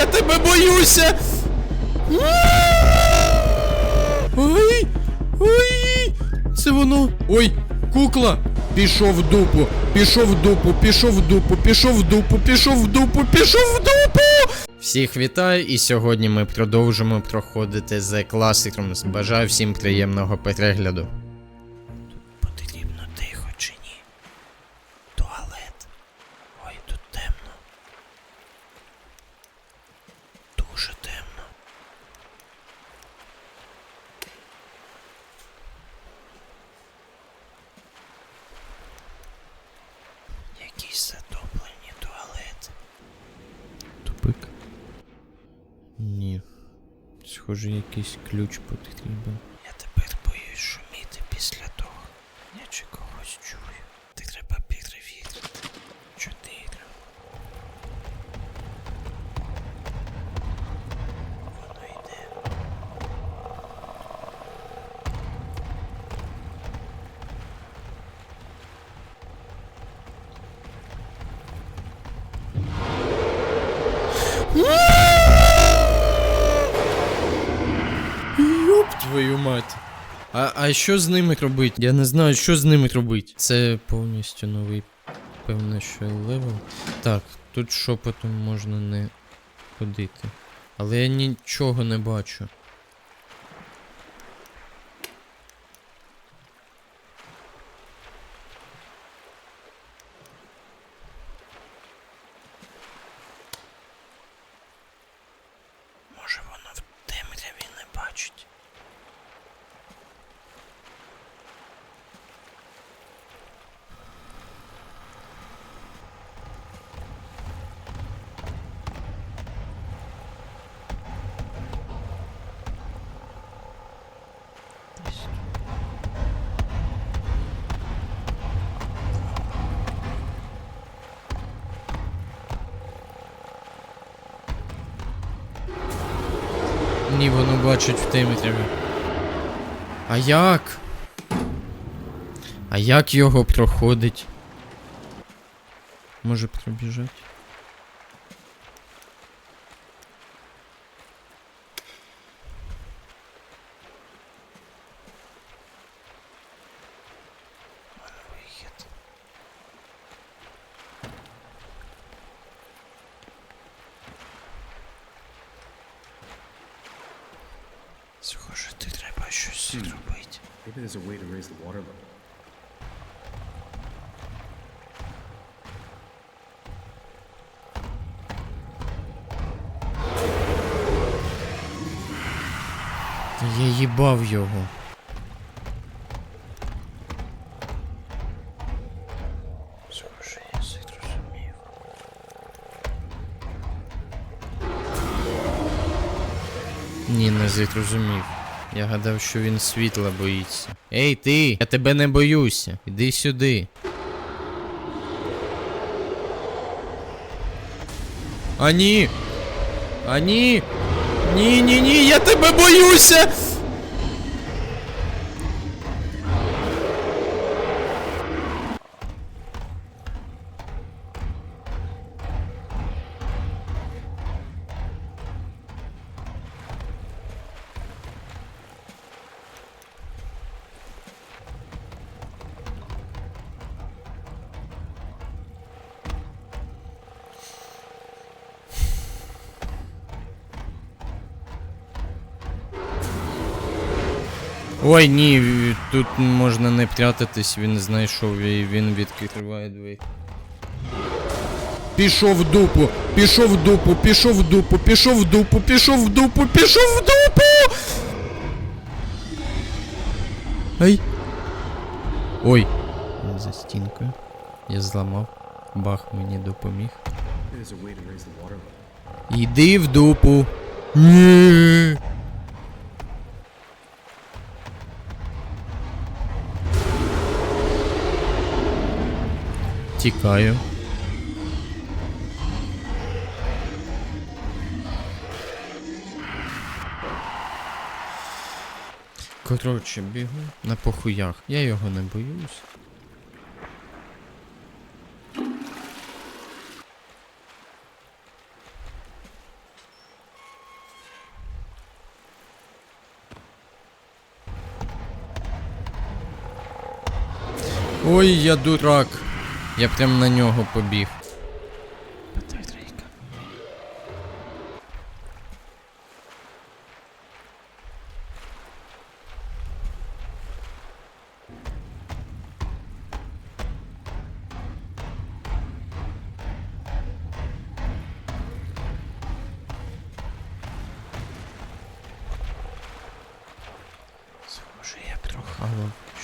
я тебе боюся! Ой! Ой! Це воно. Ой, кукла! Пішов в дупу, пішов в дупу, пішов в дупу, пішов в дупу, пішов в дупу, пішов в дупу! Всіх вітаю, і сьогодні ми продовжимо проходити The Classrooms. Бажаю всім приємного перегляду. Потрібно тихо чи ні? Туалет. Ой, тут темно. Дуже темно. Якісь затоплені туалети. Тупик. Ні. Схоже, якийсь ключ потрібен. А, що з ними робити? Я не знаю, що з ними робити. Це повністю новий, певно, що левел. Так, тут шепотом можна не ходити. Але я нічого не бачу. Може воно в темряві не бачить. Десь тут. Ні, воно бачить в темряві. А як? А як його проходить? Може пробіжать? Вихід. Схоже, ти треба щось зробити. Maybe there's a way to raise the water level. Я їбав його. Схоже, я все. Ні, не зрозумів. Я гадав, що він світла боїться. Ей ти! Я тебе не боюся. Іди сюди. А ні! А ні! Ні, ні, ні, я тебе боюся! Ой, ні, тут можна не прятатись, він знайшов і він відкриває двері. Пішов в дупу, пішов в дупу, пішов в дупу, пішов в дупу, пішов в дупу, пішов в дупу. Ай. Ой. Він за стінкою. Я зламав. Бах мені допоміг. Іди в дупу. Ні. Тікаю. Коротше, бігу на похуях. Я його не боюсь. Ой, я дурак. Я прям на нього побіг.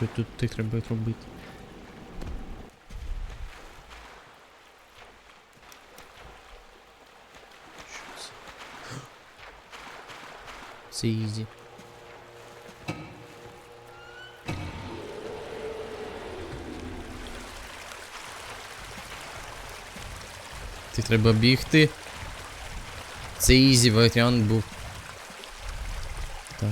Що тут ти треба робити? Це ізі. Ти треба бігти. Це ізі варіант був. Так.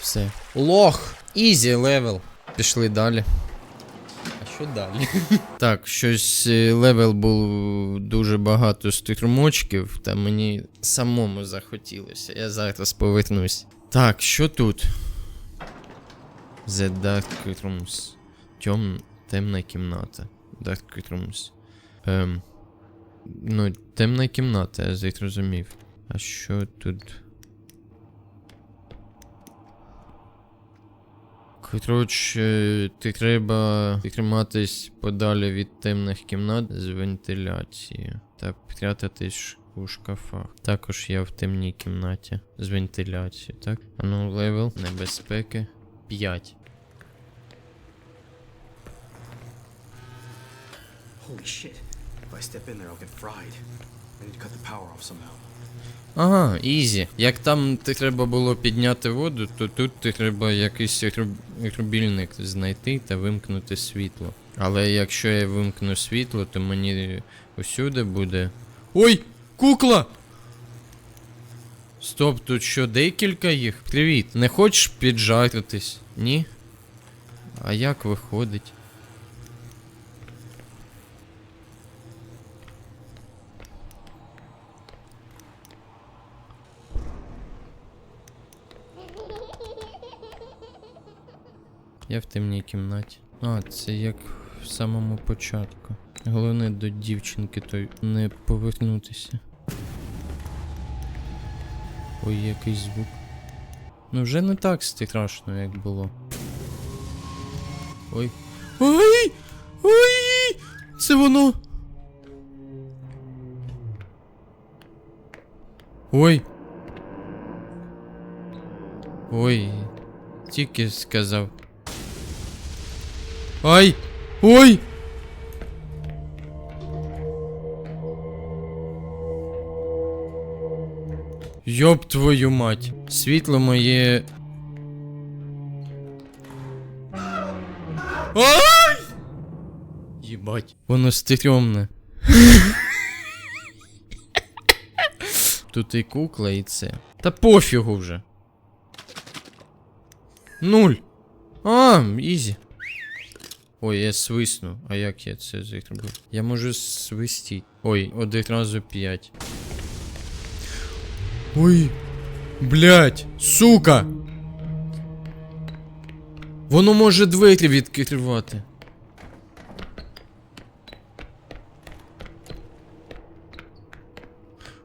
Все. Лох! Ізі левел. Пішли далі. Що далі? так, щось е, левел був дуже багато струмочків, та мені самому захотілося. Я зараз повернусь. Так, що тут? The Dark Rooms. Тьом... Темна кімната. Dark Rooms. Ем. Ну, темна кімната, я зрозумів. А що тут? Коротше, ти треба триматись подалі від темних кімнат з вентиляцією та прятатись у шкафах. Також я в темній кімнаті з вентиляцією, так? А ну, левел небезпеки 5. Holy shit. If I step in there, I'll get fried. I need to cut the power off somehow. Ага, ізі. Як там ти треба було підняти воду, то тут ти треба якийсь руб- рубільник знайти та вимкнути світло. Але якщо я вимкну світло, то мені усюди буде. Ой! Кукла! Стоп, тут що, декілька їх? Привіт. Не хочеш піджаритись? Ні? А як виходить? Я в темній кімнаті. А, це як в самому початку. Головне до дівчинки то не повернутися. Ой, який звук. Ну вже не так страшно, як було. Ой. Ой! Ой! Це воно. Ой. Ой. Тільки сказав. Ай! Ой! Йоб твою мать. Світло моє. Ай! Єбать. Воно стрьомне. Тут і кукла, і це. Та пофігу вже. Нуль. А, ізі. Ой, я свисну. А як я це зробив? Я можу свистіть. Ой, одразу п'ять. Ой. Блять, сука. Воно може двері відкривати.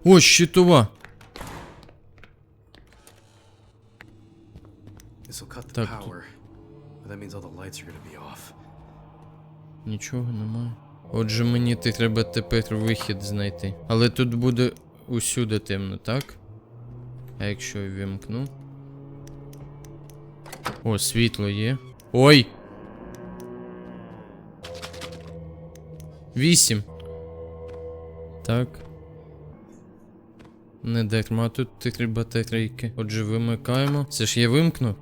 О, щитова. This will cut the Так, power. But that means all the lights are gonna be off. Нічого немає. Отже, мені треба тепер вихід знайти. Але тут буде усюди темно, так? А якщо я вімкну. О, світло є. Ой! Вісім. Так. Не дарма тут три батарейки. Отже, вимикаємо. Це ж я вимкнув.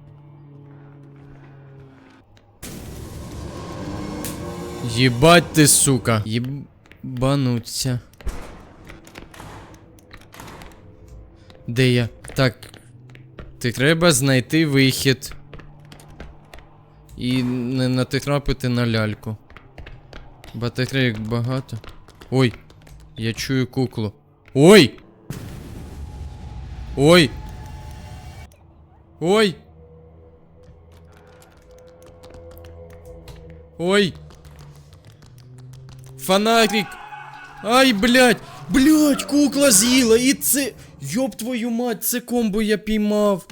Єбать ти, сука. Єбануться. Де я? Так. Ти треба знайти вихід. І не натрапити на ляльку. Батарейок багато. Ой, я чую куклу. Ой! Ой! Ой! Ой. Фонарик. Ай, блядь. Блядь, кукла з'їла. І це. Йоб твою мать, це комбо я піймав.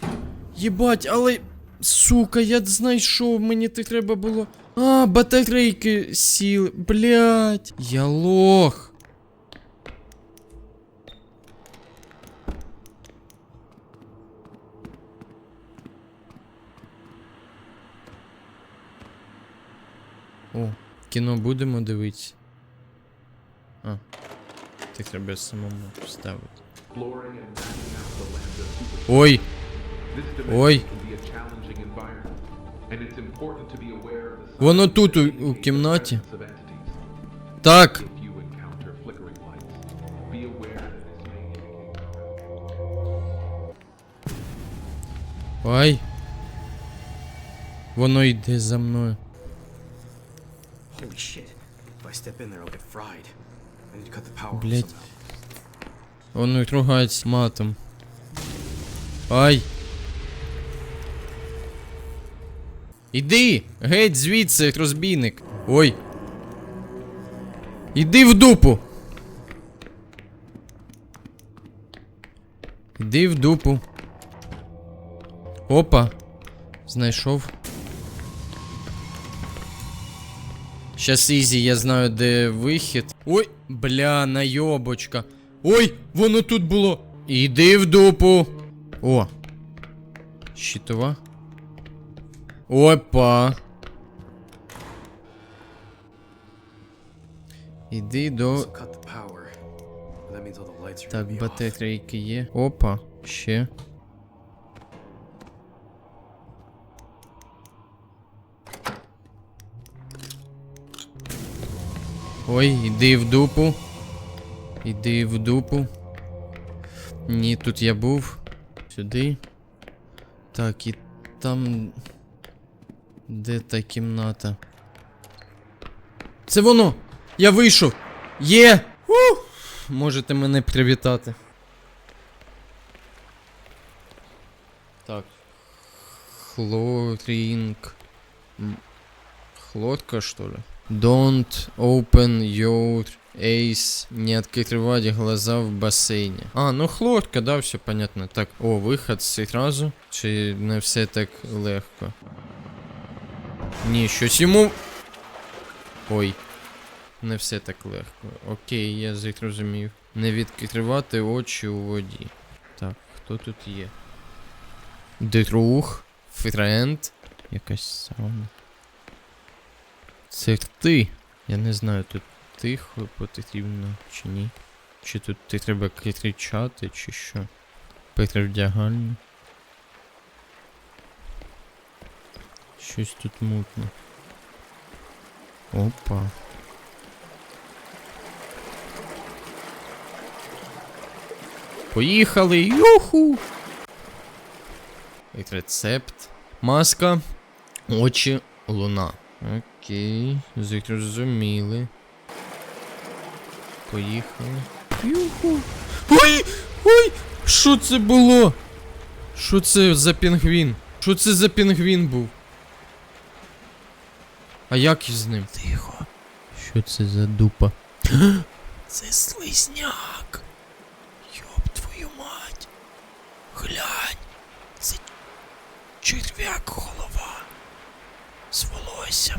Єбать, але. Сука, я знайшов, мені так треба було. А, батарейки сіли. Блядь. Я лох. О, кіно будемо дивитися. А. Так треба самому вставити. Ой! Ой. Воно тут, у- у кімнаті. Так! Ай! Воно йде за мною. Holy shit. If I step in there, I'll get fried. Блядь. somehow. Воно й ругається матом. Ай! Іди! Геть звідси, розбійник! Ой! Іди в дупу! Іди в дупу. Опа! Знайшов. Щас ізі, я знаю, де вихід. Ой, бля, найобочка. Ой, воно тут було. Іди в дупу. О. Щитова. Опа. Іди до. Так, батарейки є. Опа, ще. Ой, іди в дупу. Іди в дупу. Ні, тут я був. Сюди. Так, і там. Де та кімната? Це воно! Я вийшов! Є! Ух! Можете мене привітати. Так. Хлоринг. М, Хлорка, что ли? Don't open your eyes. Не открывать глаза в бассейне. А, ну хлорка, да, все понятно. Так, о, виход сразу. Чи не все так легко? Ні, щось йому. Ой. Не все так легко. Окей, я зрозумів. Не відкривати очі у воді. Так, хто тут є? Друг, френд. Якась сауна. Це ти. Я не знаю, тут тихо потрібно чи ні. Чи тут ти треба кричати, чи що. Перевдягальня. Щось тут мутно. Опа. Поїхали! Юху! Рецепт. Маска. Очі. Луна. Окей. Зрозуміли. Поїхали. Юху. Ой! Ой! Що це було? Що це за пінгвін? Що це за пінгвін був? А як із ним? Тихо. Що це за дупа? Це слизняк. Йоб твою мать. Глянь. Це черв'як голова. З.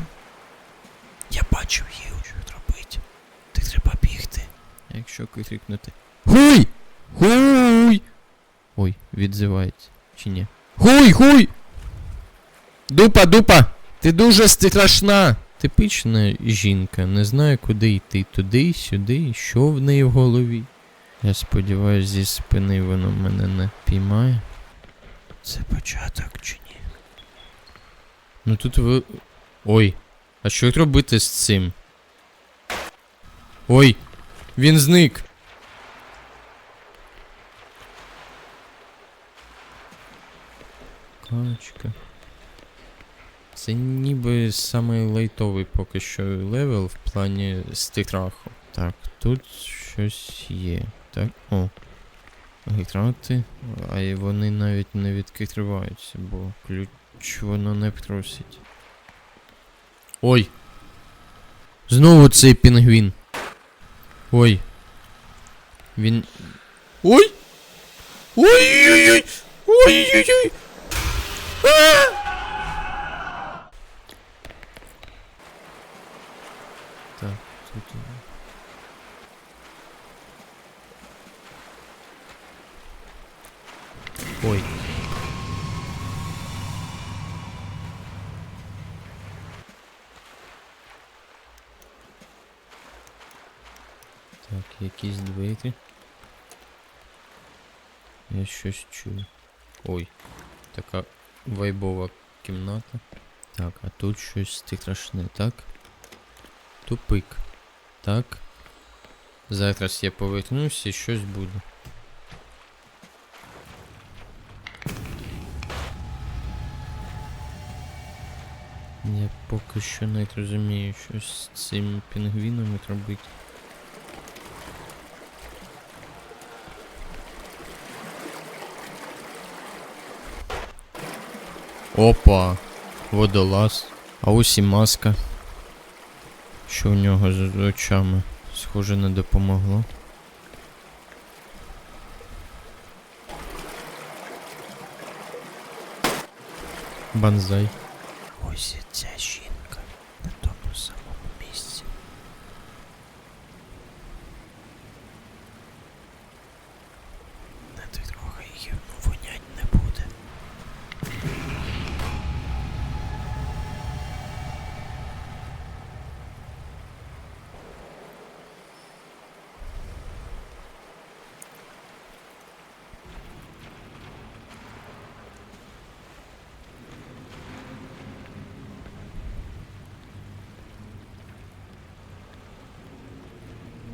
Я бачив її, що робить. Ти треба бігти. Якщо крикнути. Гуй! Гуй! Ой, відзивається. Чи ні? Гуй, гуй! Дупа, дупа! Ти дуже страшна! Типична жінка, не знає, куди йти. Туди, сюди, що в неї в голові. Я сподіваюся, зі спини воно мене не піймає. Це початок чи ні? Ну тут ви. Ой. А що робити з цим? Ой! Він зник! Качка. Це ніби самий лайтовий поки що левел в плані страху. Так, тут щось є. Так, о. Грати. А вони навіть не відкриваються, бо ключ воно не просить. Ой! Знову цей пінгвін. Ой. Він. Ой! Ой-ой-ой! Ой-ой-ой! А! Так, тут. Ой. Так, якісь двері. Я щось чую. Ой, така вайбова кімната. Так, а тут щось страшне, так? Тупик. Так. Зараз я повернусь і щось буде. Я поки що не розумію, що з цим пінгвіном робити. Опа, водолаз. А ось і маска. Що у нього з очами? Схоже, не допомогло. Банзай. Ось це ця жінка на тому самому місці. Не трогай її, ну вонять не буде.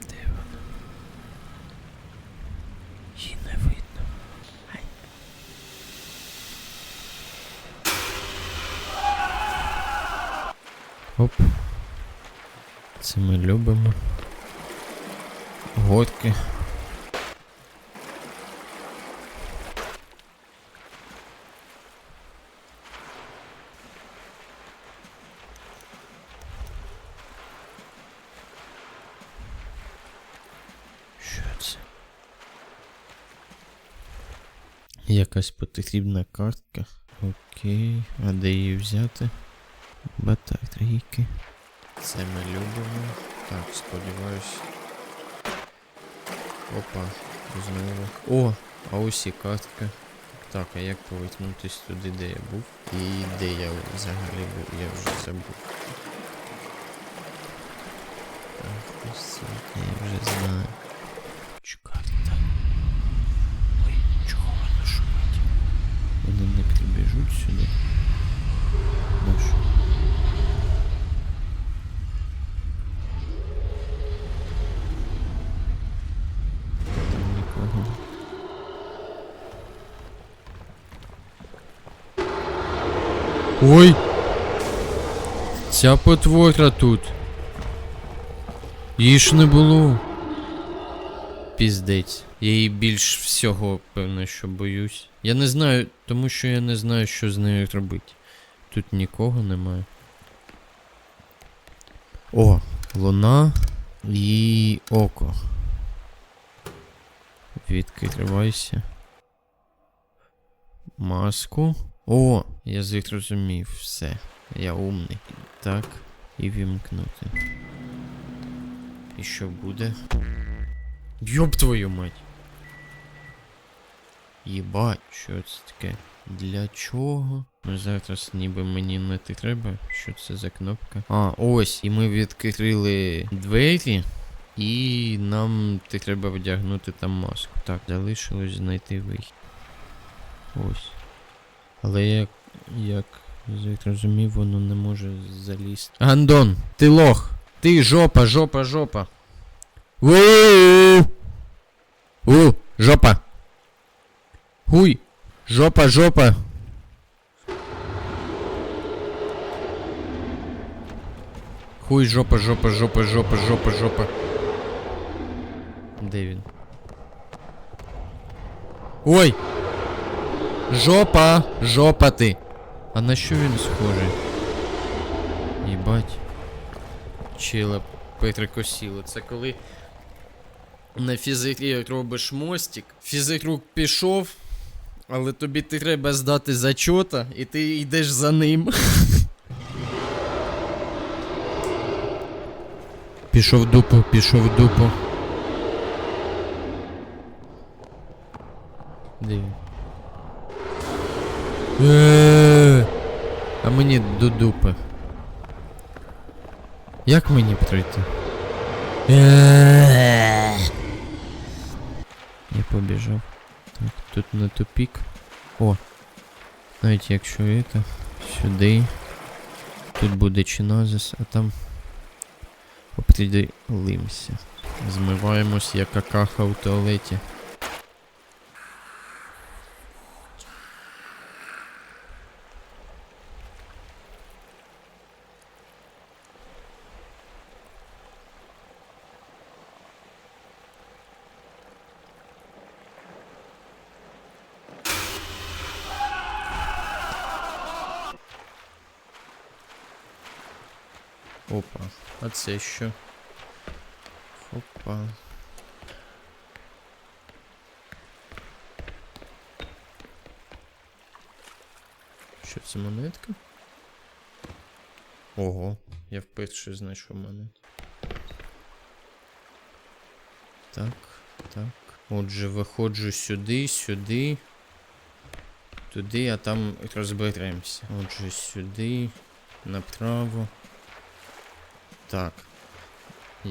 Де вона? Не видно. Оп. Це ми любимо. Горки. Що це? Якась потрібна картка. Окей. А де її взяти? Батарейки. Це ми любимо. Так, сподіваюсь. Опа, знову. О! А ось і картка. Так, а як повернутися туди, де я був? І де я взагалі був, я вже забув. Так, ось це я вже знаю. Карта. Ой, чого вона шумить? Вони не прибіжуть сюди. Ну що? Там нікого. Ой! Ця потвора тут. Її ж не було. Піздець. Я її більш всього, певно, що боюсь. Я не знаю, тому що я не знаю, що з нею робити. Тут нікого немає. О, луна і око. Відкривайся. Маску. О, я зрозумів все. Я умний. Так, і вімкнути. І що буде? Йоб твою мать. Єбать, що це таке? Для чого? Ну зараз ніби мені не треба. Що це за кнопка? А, ось, і ми відкрили двері. І нам ти треба вдягнути там маску. Так, залишилось знайти вихід. Ось. Але як. як зрозумів, воно не може залізти. Гандон, ти лох! Ти жопа, жопа, жопа. у У, жопа. Хуй. Жопа, жопа. Хуй, жопа, жопа, жопа, жопа, жопа, жопа. Де він? Ой! Жопа! Жопа ти! А на що він схожий? Єбать. Чила перекосіло. Це коли на фізикі робиш мостик, фізикрук пішов, але тобі ти треба здати зачота, і ти йдеш за ним. Пішов дупу, пішов дупу. Де? Е, А мені до дупи. Як мені пройти? Е. Я побіжав. Так, тут на тупік. О. Навіть якщо это, сюди. Тут буде чинозис, а там определимся. Змиваємось, як какаха у туалеті. Опа, а це що? Опа. Що це монетка? Ого, я вперше знайшов монету. Так, так. Отже, виходжу сюди, сюди. Туди, а там розберемося. Отже, сюди, направо. Так.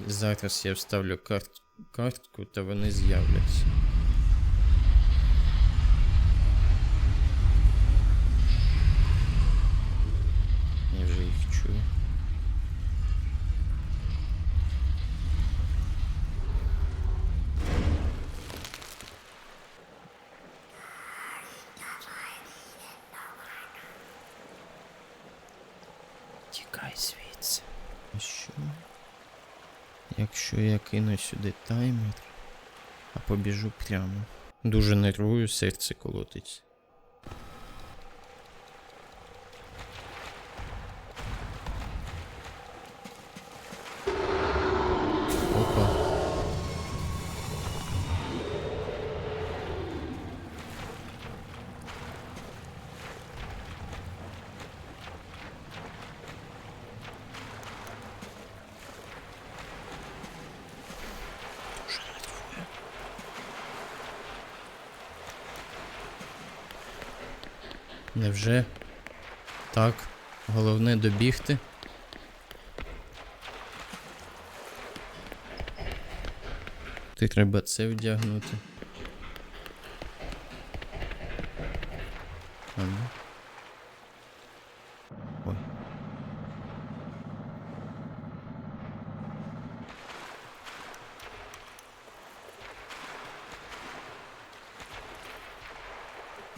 Зараз я вставлю карт... картку, та вони з'являться. Я вже їх чую. Тікай звідси. А що? Якщо я кину сюди таймер, а побіжу прямо. Дуже нервую, серце колотиться. Невже? Так. Головне добігти. Ти треба це вдягнути. Ну. Ой.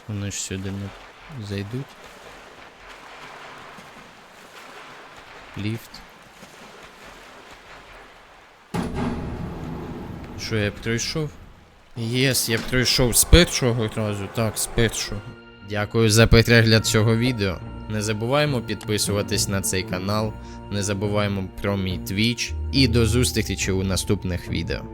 Вони ж сюди не зайдуть. Ліфт. Що я пройшов? Єс, я пройшов з першого разу, так, з першого. Дякую за перегляд цього відео. Не забуваємо підписуватись на цей канал, не забуваємо про мій твіч і до зустрічі у наступних відео.